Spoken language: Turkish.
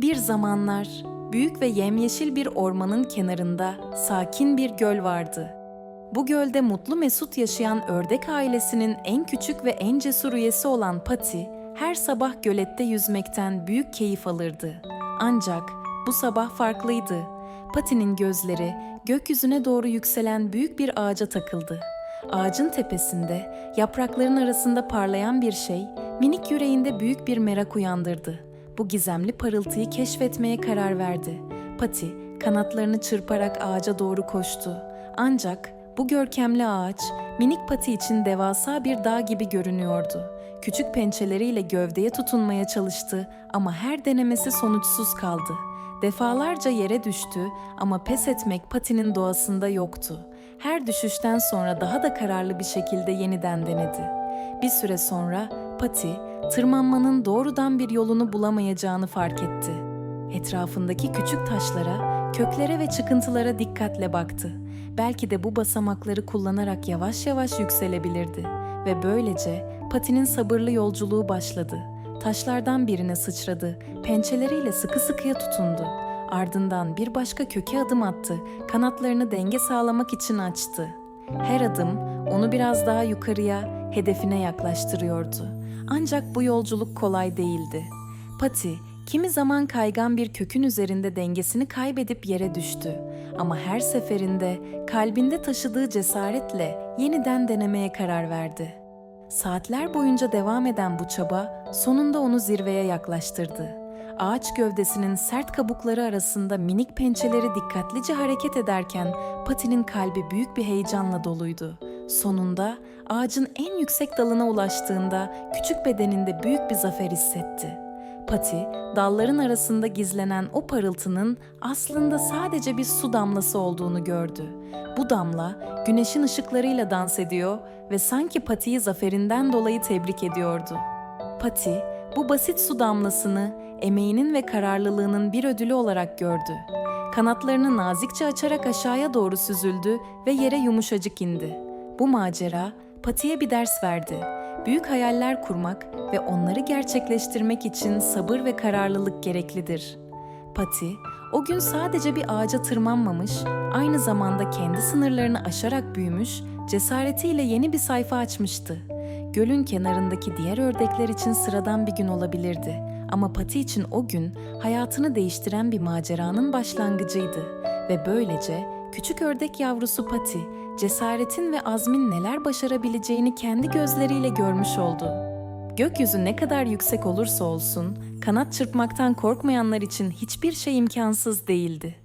Bir zamanlar büyük ve yemyeşil bir ormanın kenarında sakin bir göl vardı. Bu gölde mutlu mesut yaşayan ördek ailesinin en küçük ve en cesur üyesi olan Pati, her sabah gölette yüzmekten büyük keyif alırdı. Ancak bu sabah farklıydı. Pati'nin gözleri gökyüzüne doğru yükselen büyük bir ağaca takıldı. Ağacın tepesinde, yaprakların arasında parlayan bir şey, minik yüreğinde büyük bir merak uyandırdı. Bu gizemli parıltıyı keşfetmeye karar verdi. Pati, kanatlarını çırparak ağaca doğru koştu. Ancak bu görkemli ağaç, minik Pati için devasa bir dağ gibi görünüyordu. Küçük pençeleriyle gövdeye tutunmaya çalıştı ama her denemesi sonuçsuz kaldı. Defalarca yere düştü ama pes etmek Pati'nin doğasında yoktu. Her düşüşten sonra daha da kararlı bir şekilde yeniden denedi. Bir süre sonra Pati, tırmanmanın doğrudan bir yolunu bulamayacağını fark etti. Etrafındaki küçük taşlara, köklere ve çıkıntılara dikkatle baktı. Belki de bu basamakları kullanarak yavaş yavaş yükselebilirdi ve böylece Pati'nin sabırlı yolculuğu başladı. Taşlardan birine sıçradı, pençeleriyle sıkı sıkıya tutundu. Ardından bir başka köke adım attı, kanatlarını denge sağlamak için açtı. Her adım onu biraz daha yukarıya, hedefine yaklaştırıyordu. Ancak bu yolculuk kolay değildi. Pati, kimi zaman kaygan bir kökün üzerinde dengesini kaybedip yere düştü. Ama her seferinde kalbinde taşıdığı cesaretle yeniden denemeye karar verdi. Saatler boyunca devam eden bu çaba sonunda onu zirveye yaklaştırdı. Ağaç gövdesinin sert kabukları arasında minik pençeleri dikkatlice hareket ederken Pati'nin kalbi büyük bir heyecanla doluydu. Sonunda ağacın en yüksek dalına ulaştığında küçük bedeninde büyük bir zafer hissetti. Pati, dalların arasında gizlenen o parıltının aslında sadece bir su damlası olduğunu gördü. Bu damla güneşin ışıklarıyla dans ediyor ve sanki Pati'yi zaferinden dolayı tebrik ediyordu. Pati, bu basit su damlasını emeğinin ve kararlılığının bir ödülü olarak gördü. Kanatlarını nazikçe açarak aşağıya doğru süzüldü ve yere yumuşacık indi. Bu macera Pati'ye bir ders verdi. Büyük hayaller kurmak ve onları gerçekleştirmek için sabır ve kararlılık gereklidir. Pati, o gün sadece bir ağaca tırmanmamış, aynı zamanda kendi sınırlarını aşarak büyümüş, cesaretiyle yeni bir sayfa açmıştı. Gölün kenarındaki diğer ördekler için sıradan bir gün olabilirdi ama Pati için o gün hayatını değiştiren bir maceranın başlangıcıydı ve böylece küçük ördek yavrusu Pati cesaretin ve azmin neler başarabileceğini kendi gözleriyle görmüş oldu. Gökyüzü ne kadar yüksek olursa olsun, kanat çırpmaktan korkmayanlar için hiçbir şey imkansız değildi.